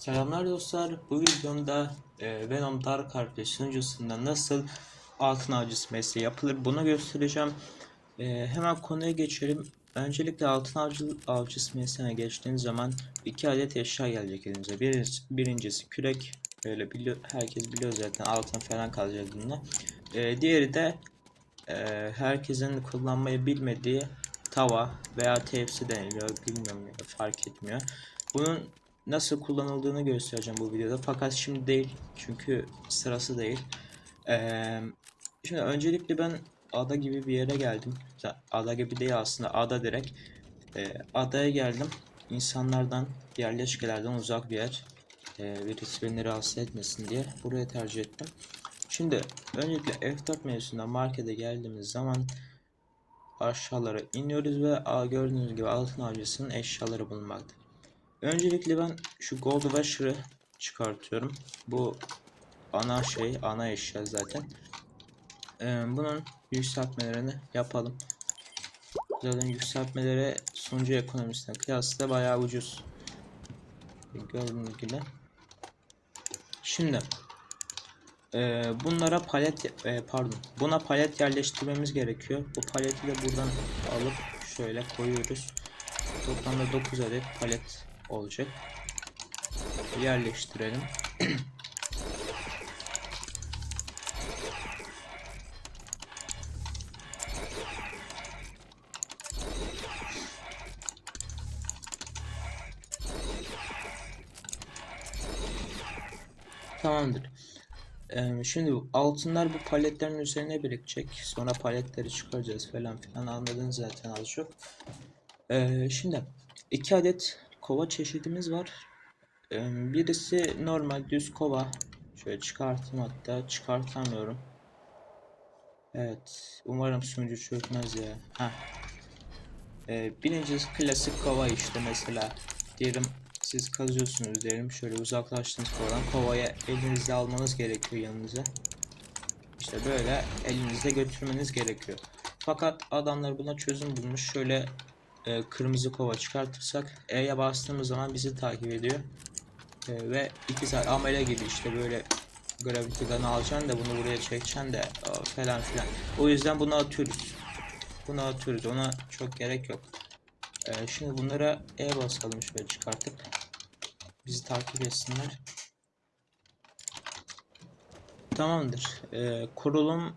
Selamlar dostlar. Bu videomda e, Venom Dark Harvest sunucusunda nasıl altın avcısı mesleği yapılır bunu göstereceğim. E, hemen konuya geçelim. Öncelikle altın avcı, avcısı mesleğine geçtiğiniz zaman iki adet eşya gelecek elinize. Bir, birincisi kürek. Böyle biliyor, herkes biliyor zaten altın falan kalacak bununla. E, diğeri de e, herkesin kullanmayı bilmediği tava veya tepsi deniliyor. Bilmiyorum fark etmiyor. Bunun nasıl kullanıldığını göstereceğim bu videoda. Fakat şimdi değil. Çünkü sırası değil. Ee, şimdi öncelikle ben ada gibi bir yere geldim. Ada gibi değil aslında. Ada direkt. Ee, adaya geldim. İnsanlardan, yerleşkelerden uzak bir yer. Ee, birisi beni rahatsız etmesin diye buraya tercih ettim. Şimdi öncelikle F4 menüsünden markete geldiğimiz zaman aşağılara iniyoruz ve gördüğünüz gibi altın avcısının eşyaları bulunmakta. Öncelikle ben şu Gold Washer'ı çıkartıyorum. Bu ana şey, ana eşya zaten. Ee, bunun yükseltmelerini yapalım. Zaten yükseltmeleri sunucu ekonomisine kıyasla bayağı ucuz. Gördüğünüz gibi. Şimdi e, bunlara palet e, pardon buna palet yerleştirmemiz gerekiyor. Bu paleti de buradan alıp şöyle koyuyoruz. Toplamda 9 adet palet olacak. Yerleştirelim. Tamamdır. Ee, şimdi altınlar bu paletlerin üzerine birikecek. Sonra paletleri çıkaracağız falan filan anladınız zaten az çok. Ee, şimdi iki adet kova çeşidimiz var. Birisi normal düz kova. Şöyle çıkartayım hatta çıkartamıyorum. Evet. Umarım sunucu çökmez ya. Heh. Birincisi klasik kova işte mesela. Diyelim siz kazıyorsunuz diyelim. Şöyle uzaklaştığınız kovadan kovaya elinizle almanız gerekiyor yanınıza. İşte böyle elinizde götürmeniz gerekiyor. Fakat adamlar buna çözüm bulmuş. Şöyle e, kırmızı kova çıkartırsak E'ye bastığımız zaman bizi takip ediyor. E, ve iki saat amele gibi işte böyle Gravity Gun'ı alacaksın da bunu buraya çekeceksin de falan filan. O yüzden bunu atıyoruz. Bunu atıyoruz. Ona çok gerek yok. E, şimdi bunlara E basalım şöyle çıkartıp bizi takip etsinler. Tamamdır. E, kurulum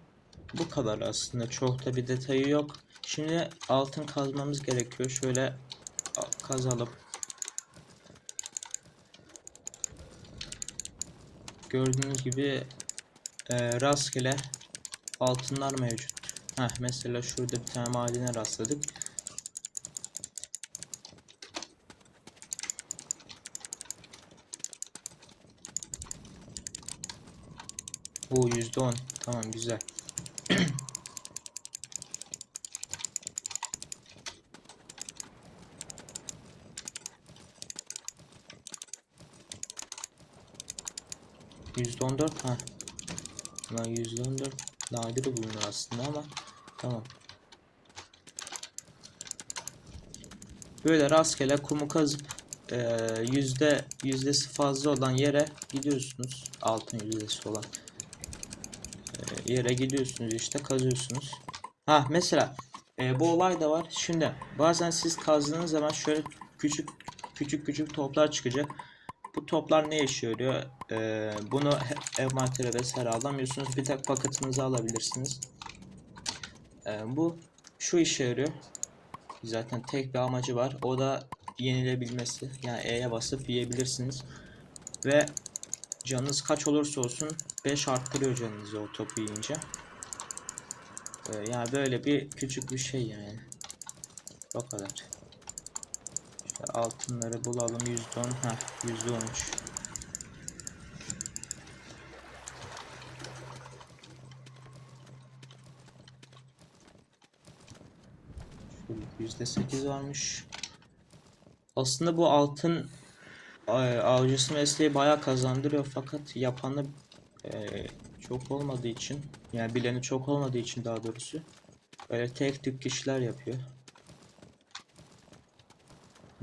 bu kadar aslında. Çok da bir detayı yok. Şimdi altın kazmamız gerekiyor. Şöyle kazalım. Gördüğünüz gibi e, rastgele altınlar mevcut. Heh, mesela şurada bir tane madene rastladık. Bu %10. Tamam güzel. %14 ha. Lan %14 nadir bulunuyor aslında ama tamam. Böyle rastgele kumu kazıp e, yüzde yüzdesi fazla olan yere gidiyorsunuz. Altın yüzdesi olan e, yere gidiyorsunuz işte kazıyorsunuz. Ha mesela e, bu olay da var. Şimdi bazen siz kazdığınız zaman şöyle küçük küçük küçük toplar çıkacak. Toplar ne işe yarıyor? Ee, bunu envantere vesaire alamıyorsunuz. Bir tek paketinizi alabilirsiniz. Ee, bu şu işe yarıyor. Zaten tek bir amacı var. O da yenilebilmesi. Yani E'ye basıp yiyebilirsiniz. Ve canınız kaç olursa olsun 5 arttırıyor canınızı o topu yiyince. Ee, yani böyle bir küçük bir şey yani. O kadar. Altınları bulalım %10 ha %13 %8 varmış. Aslında bu altın e, avcısı mesleği bayağı kazandırıyor fakat yapanı e, çok olmadığı için yani bileni çok olmadığı için daha doğrusu böyle tek tük kişiler yapıyor.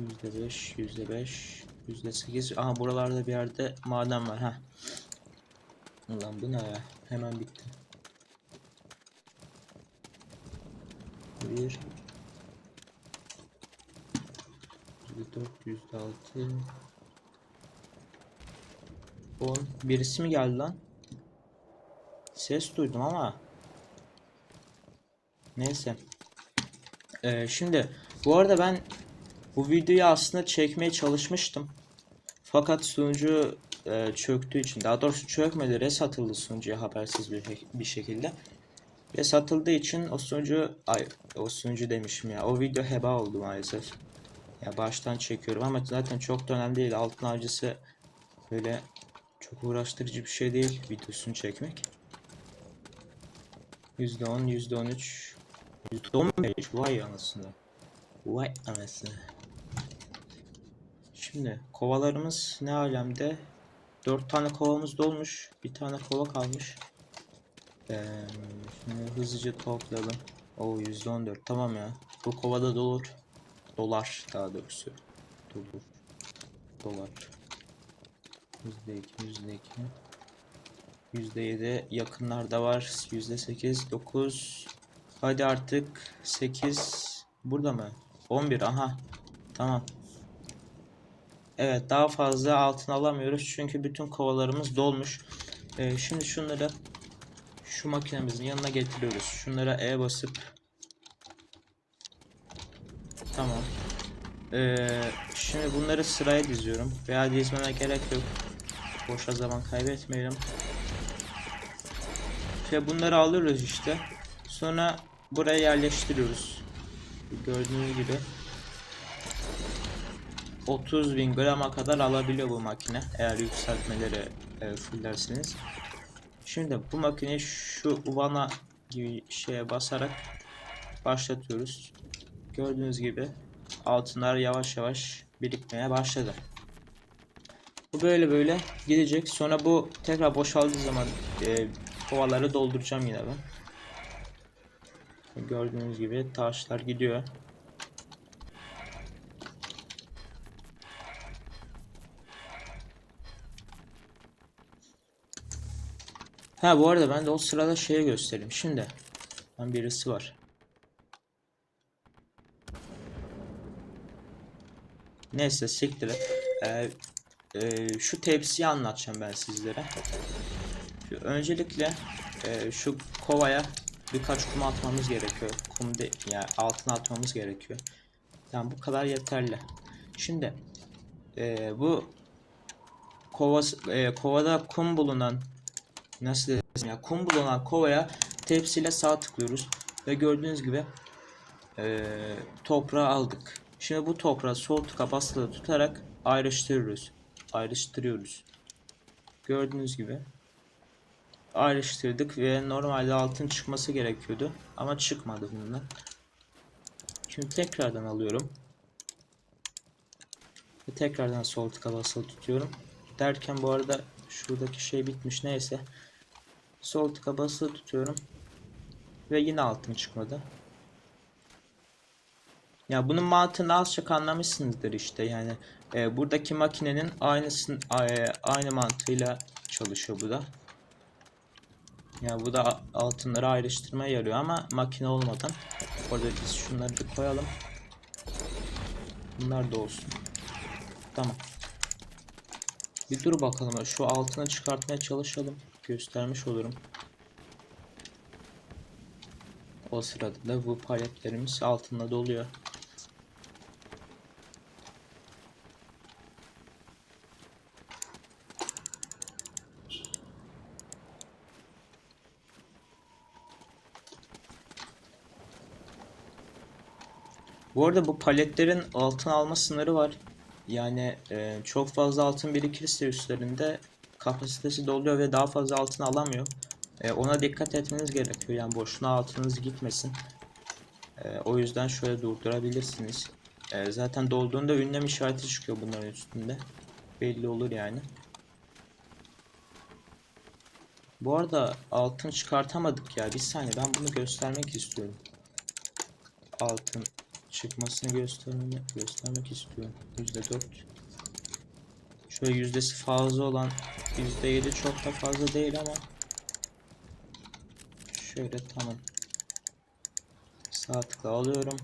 %5, %5, %8. Aha buralarda bir yerde maden var ha. Ulan bu ne ya? Hemen bitti. Bir. %4, %6. 10. Birisi mi geldi lan? Ses duydum ama. Neyse. Ee, şimdi bu arada ben bu videoyu aslında çekmeye çalışmıştım. Fakat sunucu e, çöktüğü için daha doğrusu çökmedi reset atıldı sunucuya habersiz bir, bir şekilde. Reset atıldığı için o sunucu ay o sunucu demişim ya o video heba oldu maalesef. Ya baştan çekiyorum ama zaten çok da önemli değil. Altın avcısı böyle çok uğraştırıcı bir şey değil videosunu çekmek. %10, %13, %15 vay anasını. Vay anasını. Şimdi kovalarımız ne alemde? 4 tane kovamız dolmuş. Bir tane kova kalmış. Ee, şimdi hızlıca toplayalım. O %14 tamam ya. Bu kovada dolur. Dolar daha doğrusu. Dolur. Dolar. %2, %2. %7 yakınlarda var. %8, 9. Hadi artık 8. Burada mı? 11 aha. Tamam. Evet daha fazla altın alamıyoruz çünkü bütün kovalarımız dolmuş. Ee, şimdi şunları şu makinemizin yanına getiriyoruz. Şunlara E basıp Tamam. Ee, şimdi bunları sıraya diziyorum. Veya dizmeme gerek yok. Boşa zaman kaybetmeyelim. Ve bunları alıyoruz işte. Sonra buraya yerleştiriyoruz. Gördüğünüz gibi 30 bin grama kadar alabiliyor bu makine eğer yükseltmeleri e, fullerseniz. Şimdi bu makineyi şu vana gibi şeye basarak başlatıyoruz. Gördüğünüz gibi altınlar yavaş yavaş birikmeye başladı. Bu böyle böyle gidecek. Sonra bu tekrar boşaldığı zaman e, kovaları dolduracağım yine ben. Gördüğünüz gibi taşlar gidiyor. Ha bu arada ben de o sırada şeye göstereyim. Şimdi ben birisi var. Neyse siktir. Ee, e, şu tepsiyi anlatacağım ben sizlere. Şu, öncelikle e, şu kovaya birkaç kum atmamız gerekiyor. Kum de, yani altına atmamız gerekiyor. Yani bu kadar yeterli. Şimdi e, bu kova, e, kovada kum bulunan nasıl desem ya kum bulunan kovaya tepsiyle sağ tıklıyoruz ve gördüğünüz gibi e, toprağı aldık. Şimdi bu toprağı sol tıka basılı tutarak ayrıştırıyoruz. Ayrıştırıyoruz. Gördüğünüz gibi ayrıştırdık ve normalde altın çıkması gerekiyordu ama çıkmadı bundan. Şimdi tekrardan alıyorum. Ve tekrardan sol tıka basılı tutuyorum. Derken bu arada şuradaki şey bitmiş neyse. Sol tıka basılı tutuyorum. Ve yine altın çıkmadı. Ya bunun mantığını az çok anlamışsınızdır işte yani e, buradaki makinenin aynısın e, aynı mantığıyla çalışıyor bu da. Ya bu da altınları ayrıştırmaya yarıyor ama makine olmadan. Orada biz şunları bir koyalım. Bunlar da olsun. Tamam. Bir dur bakalım şu altını çıkartmaya çalışalım. Göstermiş olurum. O sırada da bu paletlerimiz altında doluyor. Bu arada bu paletlerin altın alma sınırı var. Yani e, çok fazla altın birikirse üstlerinde kapasitesi doluyor ve daha fazla altın alamıyor. E, ona dikkat etmeniz gerekiyor. Yani boşuna altınız gitmesin. E, o yüzden şöyle durdurabilirsiniz. E, zaten dolduğunda ünlem işareti çıkıyor bunların üstünde. Belli olur yani. Bu arada altın çıkartamadık ya. Bir saniye ben bunu göstermek istiyorum. Altın çıkmasını göstermek, göstermek istiyorum. %4 Şöyle yüzdesi fazla olan %7 çok da fazla değil ama şöyle tamam. Sağ tıkla alıyorum.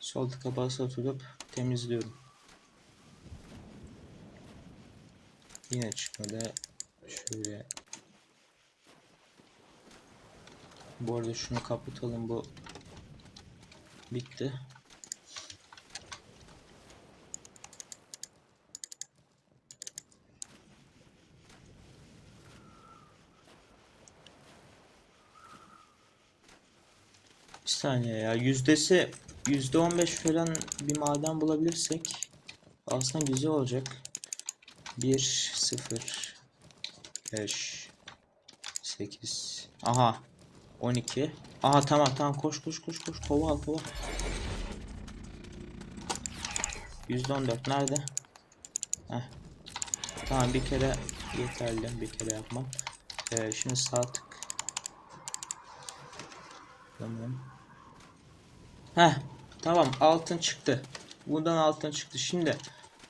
Sol tıka basılı tutup temizliyorum. Yine çıkmadı. Şöyle. Bu arada şunu kapatalım bu bitti. Bir saniye ya yüzdesi yüzde on beş falan bir maden bulabilirsek aslında güzel olacak. 1 0 5 8 Aha 12 Aha tamam tamam koş koş koş koş kova al kova %14 nerede? Heh. Tamam bir kere yeterli bir kere yapmam. Ee, şimdi sağ tık. Tamam. Heh, tamam altın çıktı. Buradan altın çıktı. Şimdi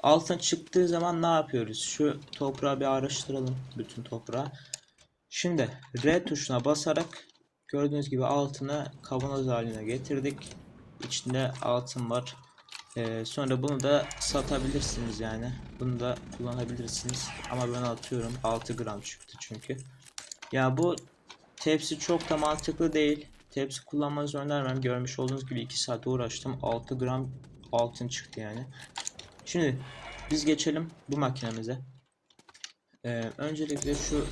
altın çıktığı zaman ne yapıyoruz? Şu toprağı bir araştıralım. Bütün toprağı. Şimdi R tuşuna basarak gördüğünüz gibi altını kavanoz haline getirdik. İçinde altın var. Ee, sonra bunu da satabilirsiniz yani. Bunu da kullanabilirsiniz. Ama ben atıyorum. 6 gram çıktı çünkü. Ya bu tepsi çok da mantıklı değil. Tepsi kullanmanızı önermem. Görmüş olduğunuz gibi 2 saat uğraştım. 6 gram altın çıktı yani. Şimdi biz geçelim bu makinemize. Ee, öncelikle şu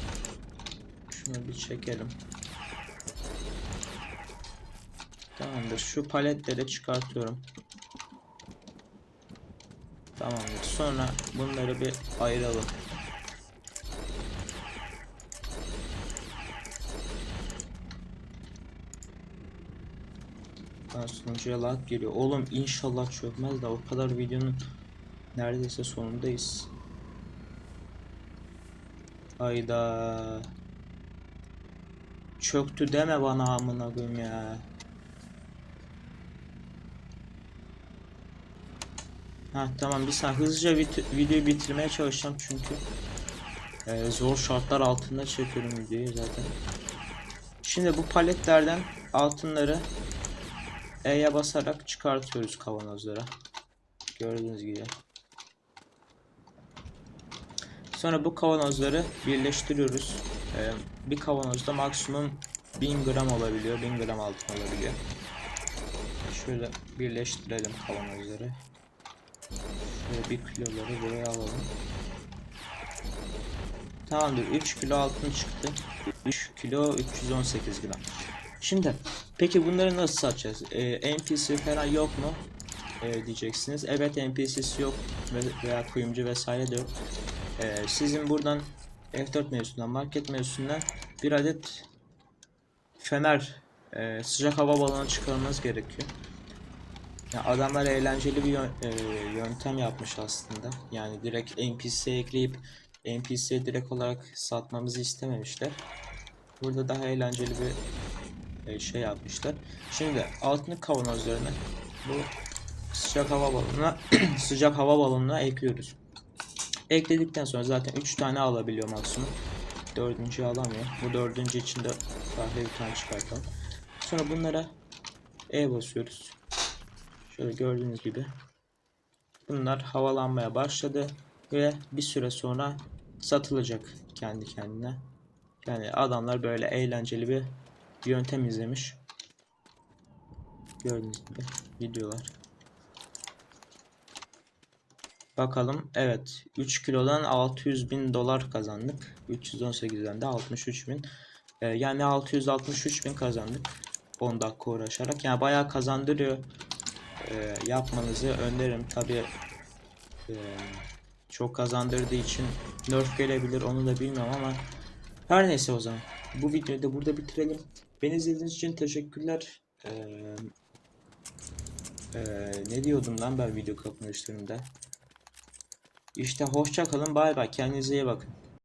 şunu bir çekelim. Tamamdır. Şu paletleri çıkartıyorum. Tamamdır. Sonra bunları bir ayıralım. Ben sunucuya lag geliyor. Oğlum inşallah çökmez de o kadar videonun neredeyse sonundayız. Hayda. Çöktü deme bana amına koyayım ya. Ha tamam bir saniye hızlıca bit videoyu bitirmeye çalışacağım çünkü e, zor şartlar altında çekiyorum videoyu zaten. Şimdi bu paletlerden altınları E'ye basarak çıkartıyoruz kavanozlara. Gördüğünüz gibi. Sonra bu kavanozları birleştiriyoruz. Ee, bir kavanozda maksimum 1000 gram olabiliyor. 1000 gram altın olabiliyor. Şöyle birleştirelim kavanozları. Şöyle bir kiloları buraya alalım. Tamamdır. 3 kilo altın çıktı. 3 kilo 318 gram. Şimdi peki bunları nasıl satacağız? Ee, NPC falan yok mu? Ee, diyeceksiniz. Evet NPC'si yok ve- veya kuyumcu vesaire de yok. Ee, sizin buradan F4 menüsünden market menüsünden bir adet fener e, sıcak hava balonu çıkarmanız gerekiyor. Ya adamlar eğlenceli bir e, yöntem yapmış aslında. Yani direkt NPC ekleyip NPC'ye direkt olarak satmamızı istememişler. Burada daha eğlenceli bir e, şey yapmışlar. Şimdi altını kavanozlarına bu sıcak hava balonuna sıcak hava balonuna ekliyoruz. Ekledikten sonra zaten 3 tane alabiliyor maksimum. Dördüncüyü alamıyor. Bu dördüncü için de kahve bir tane çıkartalım. Sonra bunlara E basıyoruz. Şöyle gördüğünüz gibi. Bunlar havalanmaya başladı ve bir süre sonra satılacak kendi kendine. Yani adamlar böyle eğlenceli bir yöntem izlemiş. Gördüğünüz gibi videolar. Bakalım evet 3 kilodan 600 bin dolar kazandık. 318'den de 63 bin. Ee, yani 663 bin kazandık. 10 dakika uğraşarak. Yani bayağı kazandırıyor. Ee, yapmanızı öneririm. Tabi çok kazandırdığı için nerf gelebilir onu da bilmiyorum ama her neyse o zaman. Bu videoyu da burada bitirelim. Beni izlediğiniz için teşekkürler. Ee, ee, ne diyordum lan ben video kapanışlarında? İşte hoşça kalın bay bay kendinize iyi bakın.